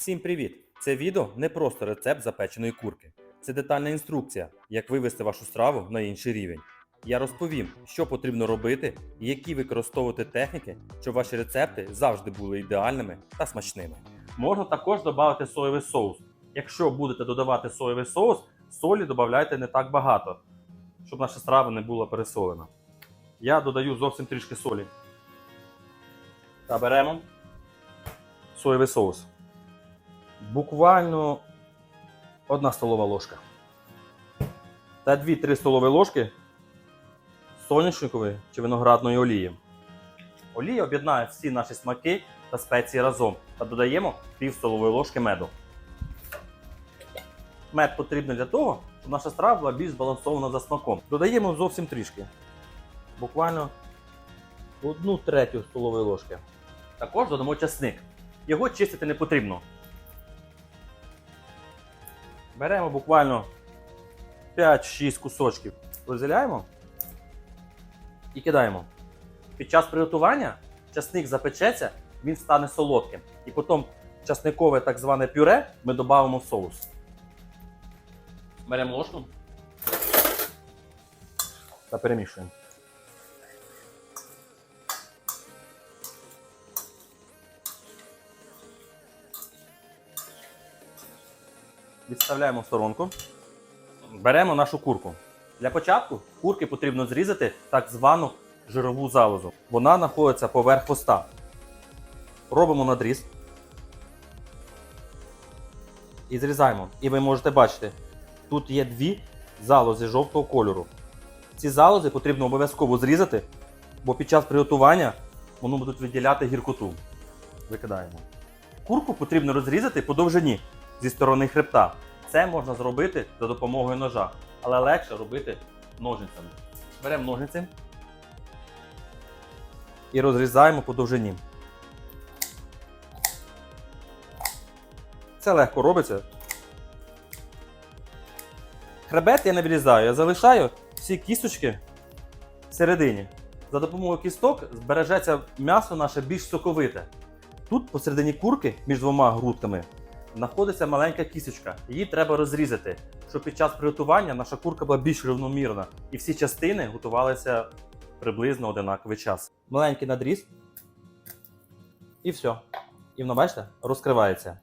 Всім привіт! Це відео не просто рецепт запеченої курки. Це детальна інструкція, як вивести вашу страву на інший рівень. Я розповім, що потрібно робити які використовувати техніки, щоб ваші рецепти завжди були ідеальними та смачними. Можна також додати соєвий соус. Якщо будете додавати соєвий соус, солі додавайте не так багато, щоб наша страва не була пересолена. Я додаю зовсім трішки солі. Та беремо соєвий соус. Буквально одна столова ложка. Та 2-3 столові ложки соняшникової чи виноградної олії. Олія об'єднає всі наші смаки та спеції разом та додаємо пів столової ложки меду. Мед потрібен для того, щоб наша страва була більш збалансована за смаком. Додаємо зовсім трішки. Буквально одну третю столової ложки. Також додамо часник. Його чистити не потрібно. Беремо буквально 5-6 кусочків, розділяємо і кидаємо. Під час приготування часник запечеться, він стане солодким. І потім часникове так зване пюре ми додамо в соус. Беремо ложку та перемішуємо. Відставляємо в сторонку. Беремо нашу курку. Для початку курки потрібно зрізати так звану жирову залозу. Вона знаходиться поверх хвоста. Робимо надріз. І зрізаємо. І ви можете бачити, тут є дві залози жовтого кольору. Ці залози потрібно обов'язково зрізати, бо під час приготування вони будуть виділяти гіркоту. Викидаємо. Курку потрібно розрізати по довжині зі сторони хребта. Це можна зробити за допомогою ножа, але легше робити ножницями. Беремо ножниці і розрізаємо по довжині. Це легко робиться. Хребет я не вирізаю, я залишаю всі кісточки всередині. За допомогою кісток збережеться м'ясо наше більш соковите. Тут посередині курки між двома грудками знаходиться маленька кісточка. Її треба розрізати, щоб під час приготування наша курка була більш рівномірна і всі частини готувалися приблизно одинаковий час. Маленький надріз. І все. І воно, бачите, розкривається.